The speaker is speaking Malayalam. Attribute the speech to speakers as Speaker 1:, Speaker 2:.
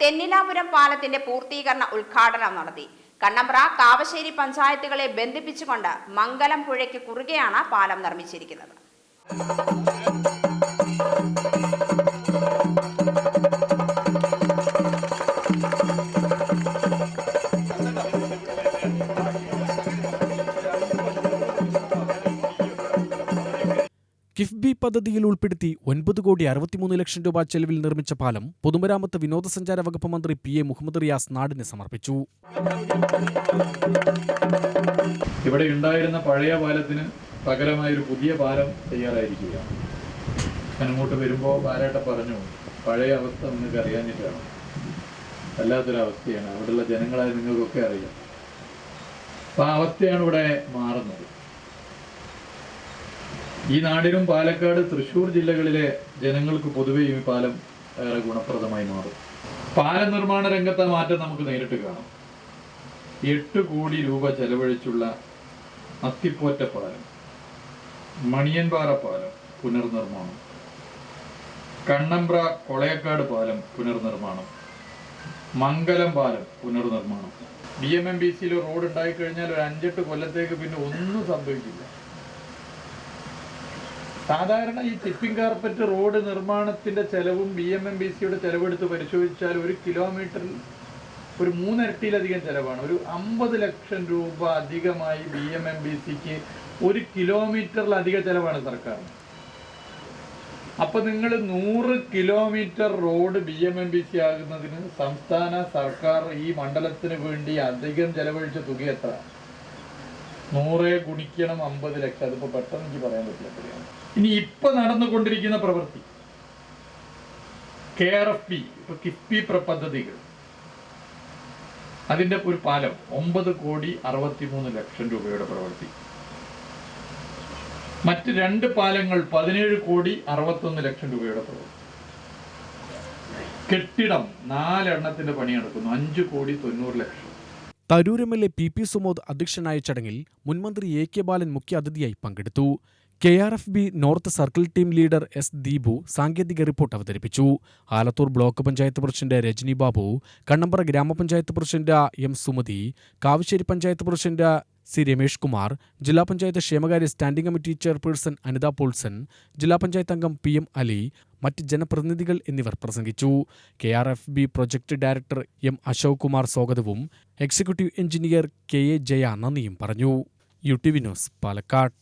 Speaker 1: തെന്നിലാപുരം പാലത്തിന്റെ പൂർത്തീകരണ ഉദ്ഘാടനം നടത്തി. കണ്ണമ്പ്ര കാവശ്ശേരി പഞ്ചായത്തുകളെ ബന്ധിപ്പിച്ചുകൊണ്ട് മംഗലം പുഴയ്ക്ക് കുറുകെയാണ് പാലം നിർമ്മിച്ചിരിക്കുന്നത്.
Speaker 2: കിഫ്ബി പദ്ധതിയിൽ ഉൾപ്പെടുത്തി ഒൻപത് കോടി അറുപത്തിമൂന്ന് ലക്ഷം രൂപ ചെലവിൽ നിർമ്മിച്ച പാലം പൊതുമരാമത്ത് വിനോദസഞ്ചാര വകുപ്പ് മന്ത്രി പി എ മുഹമ്മദ് റിയാസ് നാടിന് സമർപ്പിച്ചു.
Speaker 3: ഇവിടെ ഉണ്ടായിരുന്ന പഴയ പാലത്തിന് പകരമായ ഒരു പുതിയ പാലം തയ്യാറായിരിക്കുകയാണ്. അങ്ങോട്ട് വരുമ്പോൾ പാലേട്ട പറഞ്ഞു പഴയ അവസ്ഥ നിങ്ങൾക്ക് അറിയാഞ്ഞിട്ടാണ്. വല്ലാത്തൊരവസ്ഥയാണ്. അവിടെയുള്ള ജനങ്ങളായ നിങ്ങൾക്കൊക്കെ അറിയാം. അപ്പം ആ അവസ്ഥയാണ് ഇവിടെ മാറുന്നത്. ഈ നാടിനും പാലക്കാട് തൃശ്ശൂർ ജില്ലകളിലെ ജനങ്ങൾക്ക് പൊതുവെ ഈ പാലം ഏറെ ഗുണപ്രദമായി മാറും. പാല നിർമ്മാണ രംഗത്തെ മാറ്റം നമുക്ക് നേരിട്ട് കാണാം. എട്ട് കോടി രൂപ ചെലവഴിച്ചുള്ള അത്തിപ്പോറ്റ പാലം മണിയൻപാറ പാലം പുനർനിർമ്മാണം കണ്ണമ്പ്ര കൊളയക്കാട് പാലം പുനർനിർമ്മാണം മംഗലം പാലം പുനർനിർമ്മാണം. ബി എം എം ബി സിയിൽ റോഡ് ഉണ്ടായിക്കഴിഞ്ഞാൽ ഒരു അഞ്ചെട്ട് കൊല്ലത്തേക്ക് പിന്നെ ഒന്നും സംഭവിക്കില്ല. സാധാരണ ഈ ടിപ്പിംഗ് കാർപ്പറ്റ് റോഡ് നിർമ്മാണത്തിന്റെ ചെലവും ബി എം എം ബി സിയുടെ ചെലവെടുത്ത് പരിശോധിച്ചാൽ ഒരു കിലോമീറ്ററിൽ ഒരു മൂന്നിരട്ടിയിലധികം ചെലവാണ്. ഒരു അമ്പത് ലക്ഷം രൂപ അധികമായി ബി എം എം ബി സിക്ക് ഒരു കിലോമീറ്ററിലധികം ചെലവാണ് സർക്കാർ. അപ്പൊ നിങ്ങൾ നൂറ് kilometre road B M M B C ആകുന്നതിന് സംസ്ഥാന സർക്കാർ ഈ മണ്ഡലത്തിന് വേണ്ടി അധികം ചെലവഴിച്ച തുക എത്ര നൂറെ ഗുണിക്കണം അമ്പത് ലക്ഷം. അതിപ്പോ പെട്ടെന്ന് എനിക്ക് പറയാൻ പറ്റില്ല. ഇനി ഇപ്പൊ നടന്നുകൊണ്ടിരിക്കുന്ന പ്രവൃത്തി. കെ ആർ എഫ് പി ഇപ്പൊ കിഫ്ബി പദ്ധതികൾ അതിന്റെ ഒരു പാലം ഒമ്പത് കോടി അറുപത്തിമൂന്ന് ലക്ഷം രൂപയുടെ പ്രവൃത്തി. മറ്റ് രണ്ട് പാലങ്ങൾ പതിനേഴ് കോടി അറുപത്തൊന്ന് ലക്ഷം രൂപയുടെ പ്രവൃത്തി. കെട്ടിടം നാലെണ്ണത്തിന്റെ പണി നടക്കുന്നു. അഞ്ച് കോടി തൊണ്ണൂറ് ലക്ഷം.
Speaker 2: Tarur M L P. P. Sumod അധ്യക്ഷനായ ചടങ്ങിൽ മുൻമന്ത്രി എ. കെ. ബാലൻ മുഖ്യാതിഥിയായി പങ്കെടുത്തു. K. R. F. B. North circle team leader S. Deepu സാങ്കേതിക റിപ്പോർട്ട് അവതരിപ്പിച്ചു. ആലത്തൂർ ബ്ലോക്ക് പഞ്ചായത്ത് പ്രസിഡന്റ് രജനി ബാബു കണ്ണമ്പറ ഗ്രാമപഞ്ചായത്ത് president M. Sumathi Kavassery panchayat president C Ramesh Kumar ജില്ലാ പഞ്ചായത്ത് ക്ഷേമകാര്യ standing committee chairperson Anitha Polson ജില്ലാ പഞ്ചായത്ത് അംഗം പി എം അലി മറ്റ് ജനപ്രതിനിധികൾ എന്നിവർ പ്രസംഗിച്ചു. K R F B project director M Ashok Kumar സ്വാഗതവും executive engineer K A Jaya നന്ദിയും പറഞ്ഞു. U T V news Palakkad.